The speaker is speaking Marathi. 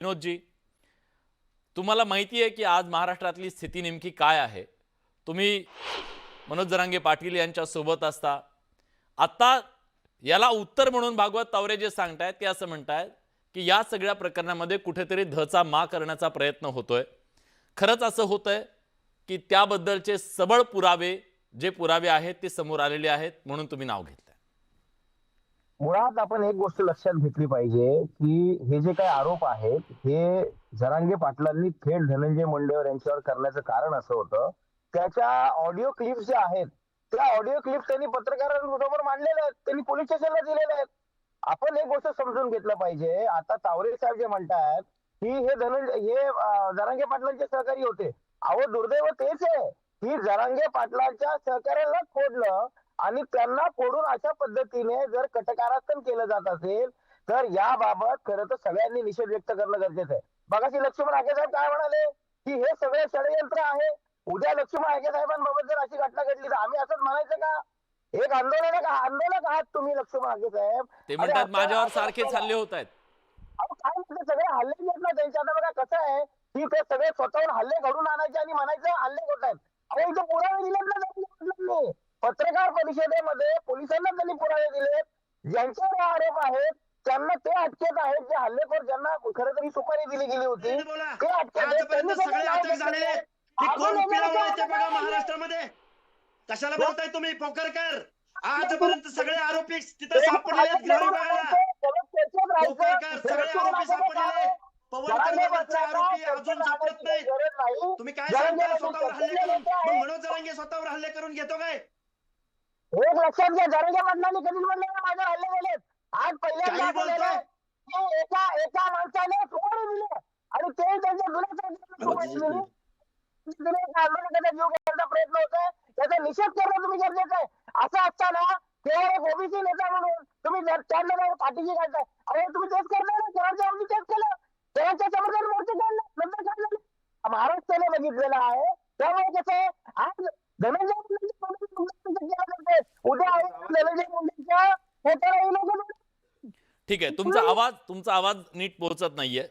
विनोदजी तुम्हाला माहिती आहे की आज महाराष्ट्रातली स्थिती नेमकी काय आहे? तुम्ही मनोज जरांगे पाटील यांच्या सोबत असता. आता याला उत्तर म्हणून भागवत तावरे जे सांगतायत ते असं म्हणतायत की या सगळ्या प्रकरणामध्ये कुठेतरी धचा मा करण्याचा प्रयत्न होतोय. खरंच असं होतंय की त्याबद्दलचे सबळ पुरावे जे पुरावे आहेत ते समोर आलेले आहेत म्हणून तुम्ही नाव घेतलं मुळात आपण एक गोष्ट लक्षात घेतली पाहिजे की हे जे काही आरोप आहेत हे जरांगे पाटलांनी थेट धनंजय मुंडेवर यांच्यावर करण्याचं कारण असं होतं. त्याच्या ऑडिओ क्लिप्स ज्या आहेत त्या ऑडिओ क्लिप त्यांनी पत्रकारांबरोबर मांडलेल्या आहेत. त्यांनी पोलीस स्टेशनला दिलेल्या आहेत. आपण एक गोष्ट समजून घेतलं पाहिजे. आता तावरे साहेब जे म्हणतात की हे धनंजय हे जरांगे पाटलांचे सहकारी होते. अहो दुर्दैव तेच आहे की जरांगे पाटलांच्या सहकार्याला फोडलं आणि त्यांना फोडून अशा पद्धतीने जर कटकारस्थान केलं जात असेल तर याबाबत खरं तर सगळ्यांनी निषेध व्यक्त करणं गरजेचं आहे. बघाशी लक्ष्मण आगे साहेब काय म्हणाले? की हे सगळे षडयंत्र आहे. उद्या लक्ष्मण आगे साहेबांबाबत जर अशी घटना घडली तर आम्ही असंच म्हणायचं का? एक आंदोलन आंदोलक आहात तुम्ही लक्ष्मण आगे साहेब. ते अरे म्हणतात माझ्यावर सारखेच हल्ले होत आहेत. काय म्हणते सगळे हल्ले आहेत ना त्यांचे. आता बघा कसं आहे की ते सगळे स्वतःहून हल्ले घडून आणायचे आणि म्हणायचं हल्ले होत आहेत. अहो इथे पुरावे दिलेत ना पत्रकार परिषदेमध्ये पोलिसांना त्यांनी पुरावे दिलेत ज्यांच्यावर आरोप आहेत त्यांना ते अटकेत आहेत. जे हल्लेखोर ज्यांना खरं तरी सुपारी दिली गेली होती ते अटकेत आहेत. त्यांनी आजपर्यंत सगळे सगळं अटक नाव झालेले आहेत घेतलेलं की आहे. कोण आपण पिळवलं ते एवढं बघा काय महाराष्ट्रामध्ये? कशाला बोलताय तुम्ही? पोकरकर आजपर्यंत सगळे आरोपी तिथे आहेत. पोकरकर हे सगळे आरोपी काय? आहेत. आरोपी अजून सापडत नाहीत नाही. तुम्ही काय सांगता स्वतःवर हल्ले करून मनोज जरांगे स्वतःवर हल्ले करून घेतो काय? एक लक्षात घ्या जरांगे पाटलांनी कधीच म्हणलं माझ्यावर हल्ले झालेत आज पहिल्यांदा काही बोलतोय? एका एका माणसाने सुपारी दिली. आणि ते त्यांच्या जुन्या तिने आंदोलकाचा जीव घेण्याचा प्रयत्न होत आहे त्याचा निषेध करणं तुम्ही गरजेचं आहे. असं असताना केवळ एक ओबीसी नेता म्हणून तुम्ही जर त्यांना जाऊन पाठीशी घालताय अरे तुम्ही तेच करताय ना केवळच्या अगदी तेच केलं. केवळच्या समर्थन मोर्चे काढले नंतर काय झालं? महाराष्ट्राने बघितलेलं आहे. त्यामुळे कसं आहे? आज धनंजय मुंडेंच्या तोंडातून तुमचं केलं जातंय. उद्या आहे धनंजय मुंडेंच्या फोटोला हे लोक ठीक आहे तुमचा आवाज तुमचा आवाज नीट पोहोचत नाहीये.